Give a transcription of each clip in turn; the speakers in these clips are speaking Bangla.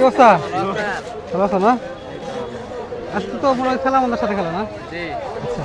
কি অবস্থা? ভালো আছো না? আজকে তো মনে হয় খেলা আমাদের সাথে খেলা না? আচ্ছা।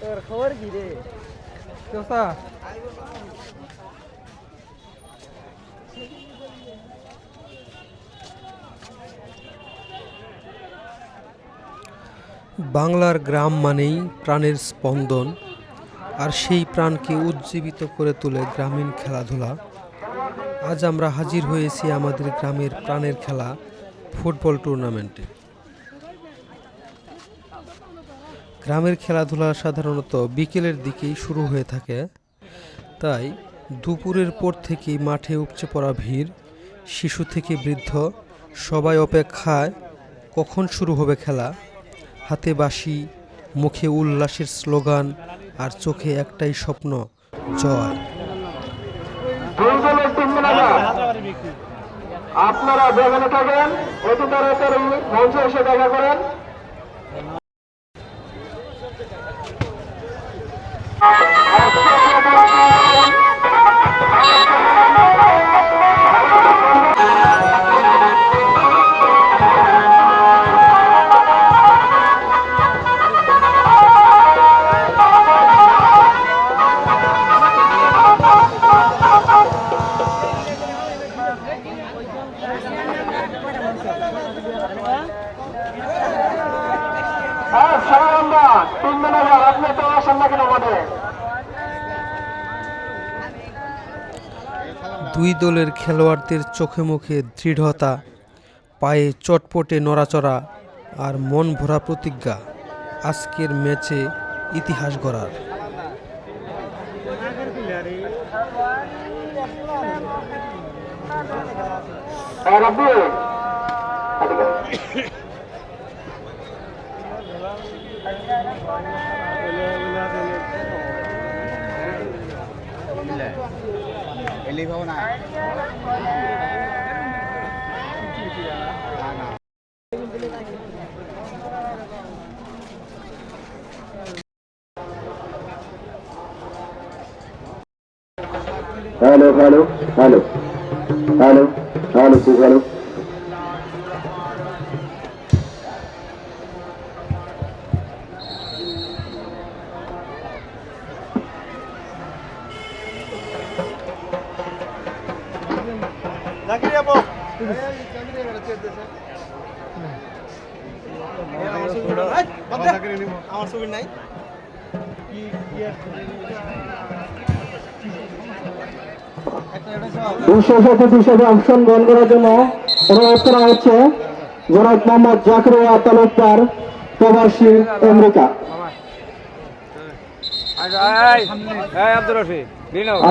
তোর খবর কি রে? কি অবস্থা? বাংলার গ্রাম মানেই প্রাণের স্পন্দন, আর সেই প্রাণকে উজ্জীবিত করে তোলে গ্রামীণ খেলাধুলা। আজ আমরা হাজির হয়েছি আমাদের গ্রামের প্রাণের খেলা ফুটবল টুর্নামেন্টে। গ্রামের খেলাধুলা সাধারণত বিকেলের দিকেই শুরু হয়ে থাকে। তাই দুপুরের পর থেকেই মাঠে উপচে পড়া ভিড়, শিশু থেকে বৃদ্ধ, সবাই অপেক্ষায় কখন শুরু হবে খেলা হাতে বাসি মুখে উল্লাসের স্লোগান আর চোখে একটাই স্বপ্ন, জয়। আপনারা যেখানে থাকেন অতি তাড়াতাড়ি মঞ্চে এসে দেখা করেন। হ্যাঁ সবাই আমরা তিন মিনার আপনি তো আসেন না কেন মাঠে দুই দলের খেলোয়াড়দের চোখে মুখে দৃঢ়তা পায়ে চটপটে নড়াচড়া আর মন ভরা প্রতিজ্ঞা আজকের ম্যাচে ইতিহাস গড়ার। হ্যাঁ இல்லை வெளியே போனா hello hello hello hello hello hello করার জন্য অনুরোধ করা হচ্ছে মোহাম্মদ তালুকদার প্রবাসী আমেরিকা।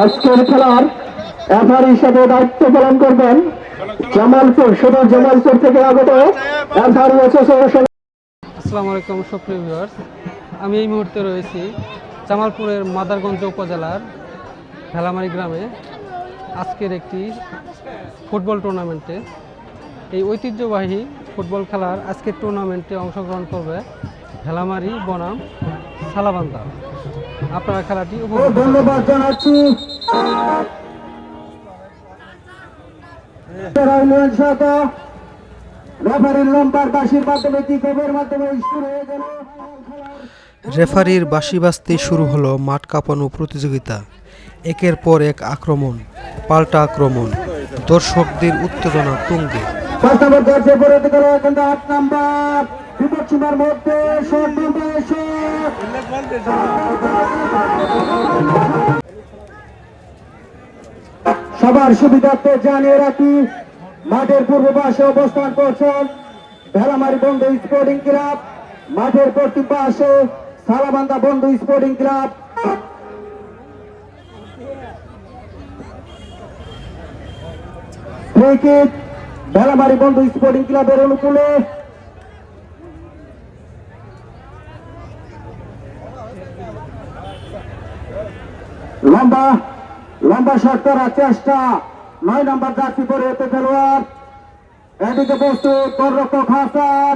আজকের খেলার এফআর হিসেবে দায়িত্ব পালন করবেন জামালপুর সদর জামালপুর থেকে আগত এফআর আসসালামু আলাইকুম, সুপ্রিয় ভিউয়ার্স আমি এই মুহূর্তে রয়েছি জামালপুরের মাদারগঞ্জ উপজেলার ভেলামারি গ্রামে। আজকের একটি ফুটবল টুর্নামেন্টে। এই ঐতিহ্যবাহী ফুটবল খেলার আজকের টুর্নামেন্টে অংশগ্রহণ করবে ভেলামারি বনাম সালাবান্দা। আপনারা খেলাটি ধন্যবাদ জানাচ্ছি। লম্বার বাসির মাধ্যমে কিকের মাধ্যমে শুরু হয়ে গেল। রেফারির বাঁশি বাজতেই শুরু হলো মাঠ কাঁপানো প্রতিযোগিতা। একের পর এক আক্রমণ, পাল্টা আক্রমণ, দর্শকদের উত্তেজনা তুঙ্গে। সবার সুবিধার্থে জানিয়ে রাখি, মাঠের পূর্ব পাশে অবস্থান করছেন ভেলামারি বন্ধু স্পোর্টিং ক্লাব। মাঠের পশ্চিম পাশে সালাবান্দা বন্ধু স্পোর্টিং ক্লাব। ক্রিকেট ভেলামারি বন্ধু স্পোর্টিং ক্লাবের অনুকূলে। লম্বা লম্বা শট করার চেষ্টা। নয় নম্বর জার্সি পরে হতে খেলোয়াড়। এদিকে প্রস্তুত গোলরক্ষক হাসান।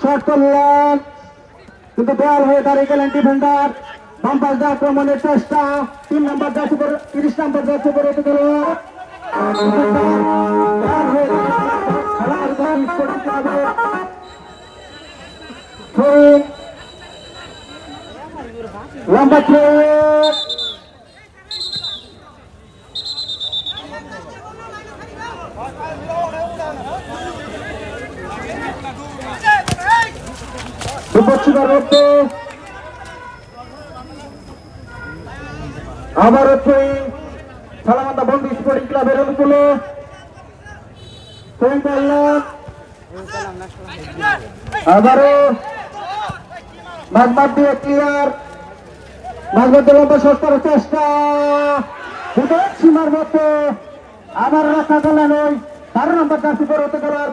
শট করলেন। কিন্তু বল হয়ে দাঁড়িয়ে গেলেন ডিফেন্ডার সম্পাস আক্রমণের চেষ্টা তিন নম্বর যাচ্ছে পরে তিরিশ নম্বর যাচ্ছে পরে তো গেল লম্বা থ্রো দুপক্ষিবার মধ্যে আবারও থ্রোয়িং সালামান্দা বন্ধু স্পোর্টিং ক্লাবের অনুকূলে থ্রোয়িং করলেন আবারও দিয়ে ক্লিয়ার লম্বা চেষ্টা। সীমার আবার বারো নম্বর হতে আর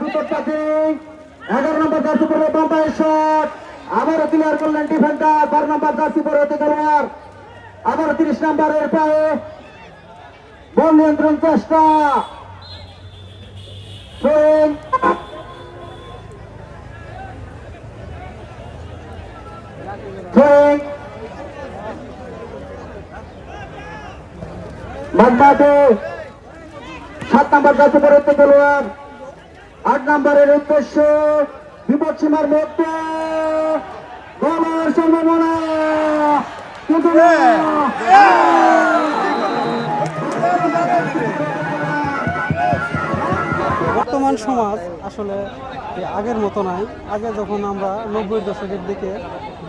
এগারো নম্বর জার্সি পরে ক্লিয়ার করলেন ডিফেন্ডার বারো নম্বর জার্সি পরে হতে গেল আর। আবারও তিরিশ নম্বরের পায়ে। বল নিয়ন্ত্রণ চেষ্টা। মাঝমাঠে সাত নাম্বার যাচ্ছে পরবর্তী খেলোয়াড়। আট নাম্বারের উদ্দেশ্য বিপদ সীমার মধ্যে। গোলের সম্ভাবনা কিন্তু বর্তমান সমাজ আসলে আগের মতো নাই। আগে যখন আমরা নব্বই দশকের দিকে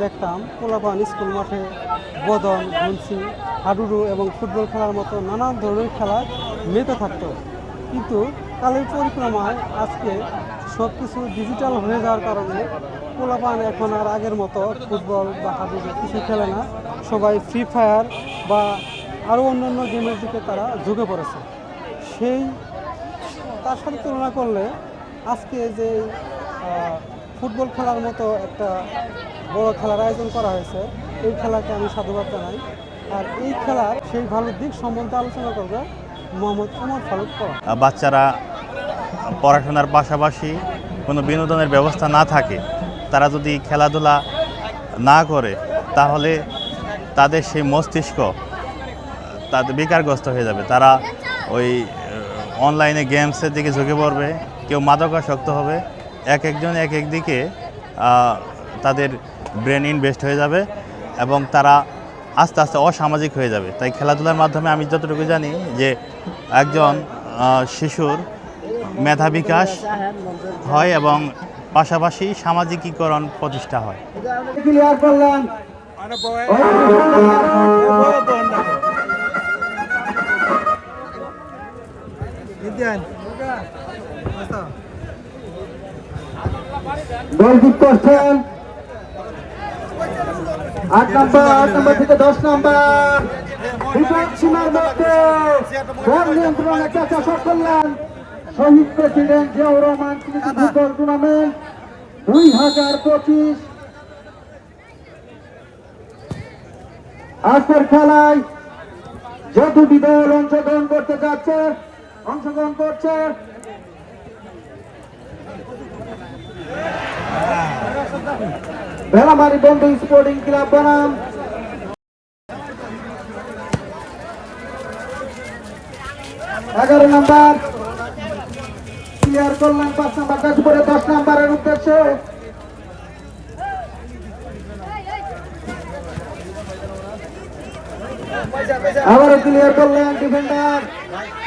দেখতাম, পোলাপান স্কুল মাঠে বদন গুনসি হাডুডু এবং ফুটবল খেলার মতো নানান ধরনের খেলা মেতে থাকত। কিন্তু কালের পরিক্রমায় আজকে সব কিছু ডিজিটাল হয়ে যাওয়ার কারণে পোলাপান এখন আর আগের মতো ফুটবল বা হাডুডু কিছু খেলে না। সবাই ফ্রি ফায়ার বা আরও অন্যান্য গেমের দিকে তারা ঝুঁকে পড়েছে। সেই তার সাথে তুলনা করলে আজকে যে ফুটবল খেলার মতো একটা বড় খেলার আয়োজন করা হয়েছে, এই খেলাকে আমি সাধুবাদ জানাই। আর এই খেলার সেই ভালো দিক সম্বন্ধে আলোচনা করবে মোহাম্মদ ওমর ফারুক বাচ্চারা পড়াশোনার পাশাপাশি কোনো বিনোদনের ব্যবস্থা না থাকে, তারা যদি খেলাধুলা না করে, তাহলে তাদের সেই মস্তিষ্ক তাদের বেকারগ্রস্ত হয়ে যাবে। তারা ওই অনলাইনে গেমসের দিকে ঝুঁকে পড়বে কেউ মাদকাসক্ত হবে এক একজন এক এক দিকে তাদের ব্রেন ইনভেস্ট হয়ে যাবে এবং তারা আস্তে আস্তে অসামাজিক হয়ে যাবে। তাই খেলাধুলার মাধ্যমে আমি যতটুকু জানি যে একজন শিশুর মেধা বিকাশ হয় এবং পাশাপাশি সামাজিকীকরণ প্রতিষ্ঠা হয়। করলেন গোলকিক করছেন আট নম্বর আট নম্বর থেকে দশ নম্বর। সীমার মধ্যে বল নিয়ন্ত্রণের চেষ্টা সব করলেন। শহীদ president Ziaur Rahman football tournament. দুই হাজার পঁচিশ। আজকের খেলায় যে দুটি দল অংশগ্রহণ করতে যাচ্ছে অংশগ্রহণ করছে। ভেলামারি বন্ধু স্পোর্টিং ক্লাব বনাম। এগারো নাম্বার ক্লিয়ার করলেন পাঁচ নাম্বার কাজ করে দশ নাম্বারের উদ্দেশ্যে। আবারও ক্লিয়ার করলেন ডিফেন্ডার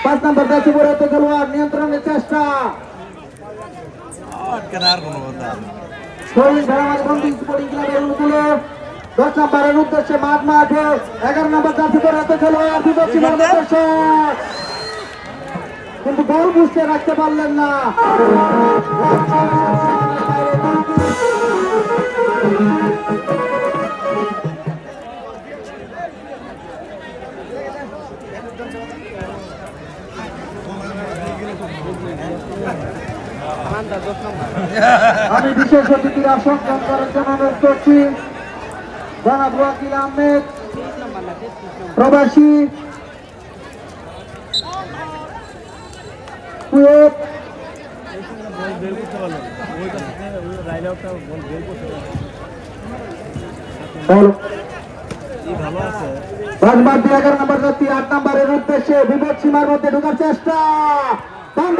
পাঁচ নাম্বার কাছে পড়ে তো খেলোয়াড় নিয়ন্ত্রণের চেষ্টা। দশ নম্বরের উদ্দেশ্যে মাঠ মাঠে এগারো নম্বর জার্সি পরে এত খেলোয়াড় শট। কিন্তু বল বুঝতে রাখতে পারলেন না। আমি বিশেষ অতিথির গ্রহণ করার জন্য করছি। জনাব ওয়াকিল আহমেদ, প্রবাসী এগারো নম্বর আট নম্বরের উদ্দেশ্যে বিপদ সীমার মধ্যে ঢোকার চেষ্টা। বন্ধ।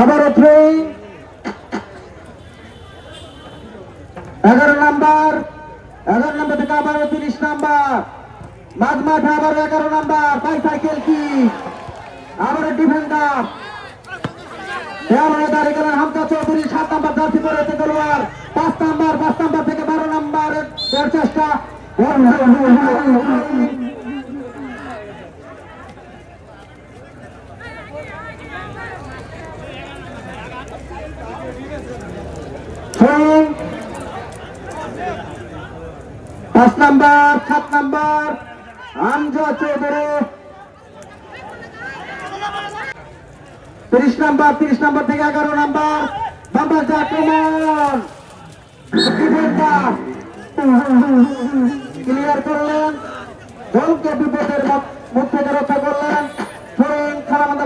আবারও থ্রি এগারো নাম্বার। এগারো নাম্বার থেকে আবারও তিরিশ নাম্বার। মাঝ মাঠে আবার এগারো নাম্বার। বাই সাইকেল কি? আবারও ডিফেন্ডার চৌধুরী, সাত নাম্বার পাঁচ নাম্বার পাঁচ নাম্বার থেকে বারো নাম্বার। দেওয়ার চেষ্টা ছয়, পাঁচ নাম্বার সাত নাম্বার হামজা চৌধুরী তিরিশ নাম্বার তিরিশ নাম্বার থেকে এগারো নাম্বার। আক্রমণ। ক্লিয়ার করলেন। দলকে বিপদের থেকে রক্ষা করলেন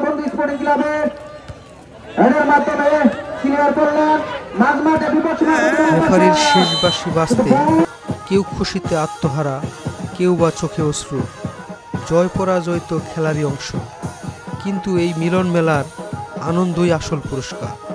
বন্ধু স্পোর্টিং মাধ্যমে ক্লিয়ার বিপদ রেফারির শেষ বাজতে কেউ খুশিতে আত্মহারা কেউ বা চোখে অশ্রু। জয় পরাজয় তো খেলারই অংশ। কিন্তু এই মিলন মেলার আনন্দই আসল পুরস্কার।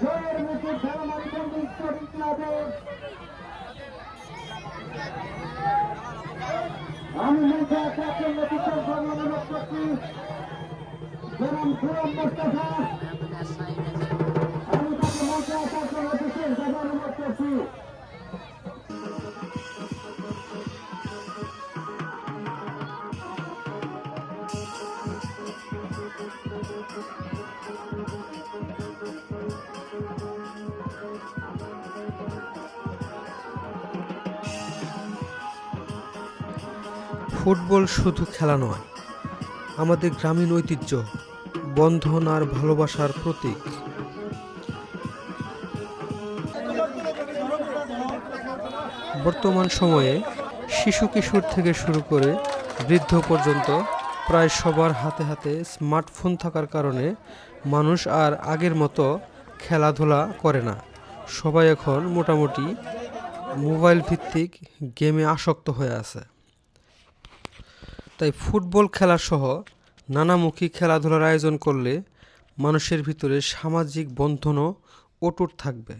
জয়ের মুখে খেলামারি বন্ধু স্পোর্টিং ক্লাবের আমি মঞ্চে আসার জন্য বিশেষ অনুরোধ করছি জনাব সুরম মোস্তফা আমি তাকে মঞ্চে ফুটবল শুধু খেলা নয়, আমাদের গ্রামীণ ঐতিহ্য, বন্ধন আর ভালোবাসার প্রতীক। বর্তমান সময়ে শিশু কিশোর থেকে শুরু করে বৃদ্ধ পর্যন্ত প্রায় সবার হাতে হাতে স্মার্টফোন থাকার কারণে মানুষ আর আগের মতো খেলাধুলা করে না। সবাই এখন মোটামুটি মোবাইল ভিত্তিক গেমে আসক্ত হয়ে আছে। তাই ফুটবল খেলাসহ নানামুখী খেলাধুলার আয়োজন করলে মানুষের ভিতরে সামাজিক বন্ধনও অটুট থাকবে।